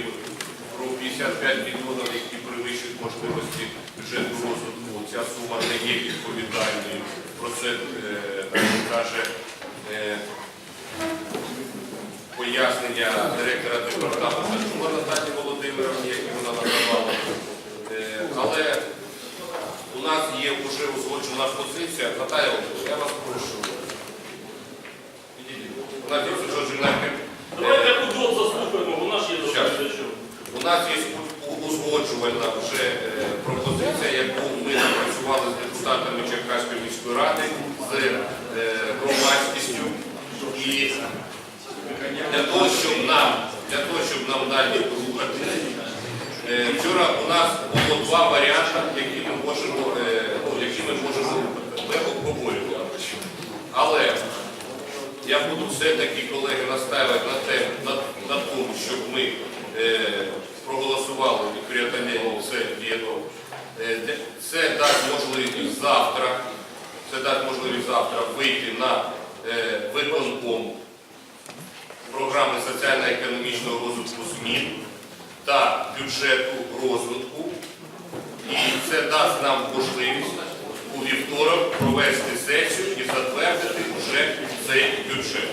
55 мільйонів, які перевищують можливості бюджету розвитку. Ця сума не є відповідальною. Про це е, каже е, пояснення директора департаменту Чума Наталії Володимировні, які вона надавала. Е, Але у нас є вже узгоджена позиція. Наталя, я вас прошу. Підійдіть. У нас є узгоджена Давайте як удоб заслухаємо, вона ж є Щас. доповідачом. У нас є узгоджувальна вже е, пропозиція, яку ми напрацювали з депутатами Черкаської міської ради, з е, громадськістю. І для того, щоб нам, для того, щоб нам далі рухати, е, вчора у нас було два варіанти, які ми можемо, ну, які ми можемо ми обговорювати. Але я буду все-таки, колеги, настаивати на, те, на, на тому, щоб ми проголосували і преодолели це вето. Е, це дасть можливість завтра, це дасть можливість завтра вийти на е, виконком програми соціально-економічного розвитку змін та бюджету розвитку. І це дасть нам можливість у вівторок провести сесію і затвердити вже цей бюджет.